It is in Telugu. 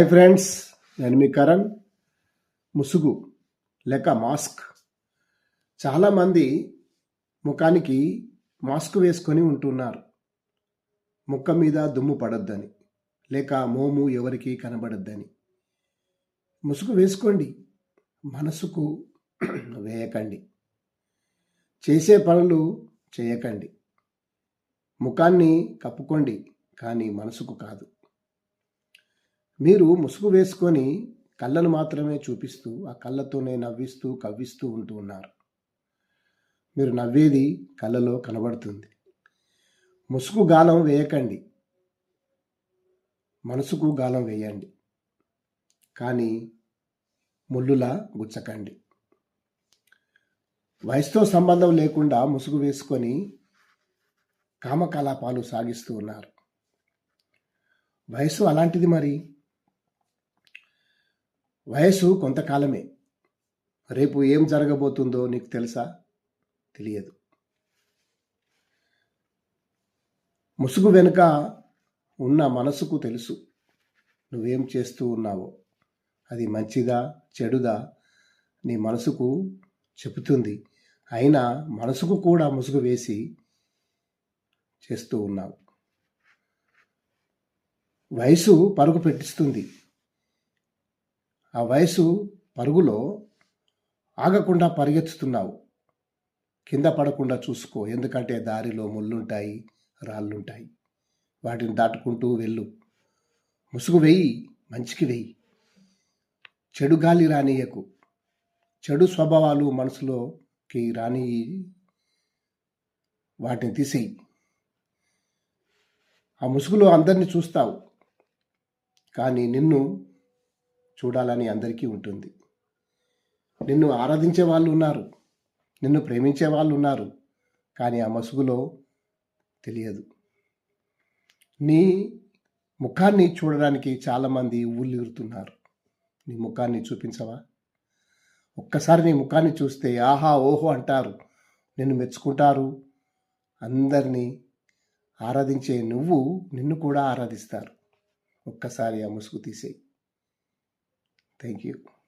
హాయ్ ఫ్రెండ్స్ నేను మీ కరణ్. ముసుగు లేక మాస్క్. చాలామంది ముఖానికి మాస్క్ వేసుకొని ఉంటున్నారు. ముఖం మీద దుమ్ము పడొద్దని లేక మోము ఎవరికి కనబడొద్దని. ముసుగు వేసుకోండి. మనసుకు వేయకండి. చేసే పనులు చేయకండి. ముఖాన్ని కప్పుకోండి కానీ మనసుకు కాదు. మీరు ముసుగు వేసుకొని కళ్ళను మాత్రమే చూపిస్తూ ఆ కళ్ళతోనే నవ్విస్తూ కవ్విస్తూ ఉంటూ ఉన్నారు. మీరు నవ్వేది కళ్ళలో కనబడుతుంది. ముసుగు గాలం వేయకండి. మనసుకు గాలం వేయండి. కానీ ముళ్ళులా గుచ్చకండి. వయసుతో సంబంధం లేకుండా ముసుగు వేసుకొని కామకలాపాలు సాగిస్తూ ఉన్నారు. వయసు అలాంటిది మరి? వయసు కొంతకాలమే. రేపు ఏం జరగబోతుందో నీకు తెలుసా? తెలియదు. ముసుగు వెనుక ఉన్న మనసుకు తెలుసు. నువ్వేం చేస్తూ ఉన్నావో. అది మంచిదా చెడుదా? నీ మనసుకు చెబుతుంది. అయినా మనసుకు కూడా ముసుగు వేసి చేస్తూ ఉన్నావు. వయసు పరుగు పెట్టిస్తుంది. ఆ వయసు పరుగులో ఆగకుండా పరిగెత్తుతున్నావు. కింద పడకుండా చూసుకో. ఎందుకంటే దారిలో ముళ్ళుంటాయి రాళ్ళుంటాయి. వాటిని దాటుకుంటూ వెళ్ళు. ముసుగు వెయ్యి మంచికి వెయ్యి చెడు గాలి రానీయకు చెడు స్వభావాలు మనసులోకి రాని వాటిని తీసేయి. ఆ ముసుగులో అందరినీ చూస్తావు. కానీ నిన్ను చూడాలని అందరికీ ఉంటుంది. నిన్ను ఆరాధించే వాళ్ళు ఉన్నారు. నిన్ను ప్రేమించే వాళ్ళు ఉన్నారు. కానీ ఆ మసుగులో తెలియదు. నీ ముఖాన్ని చూడడానికి చాలామంది ఊళ్ళిరుతున్నారు. నీ ముఖాన్ని చూపించవా? ఒక్కసారి నీ ముఖాన్ని చూస్తే ఆహా ఓహో అంటారు. నిన్ను మెచ్చుకుంటారు. అందరినీ ఆరాధించే నువ్వు నిన్ను కూడా ఆరాధిస్తారు. ఒక్కసారి ఆ ముసుగు తీసేయి. Thank you.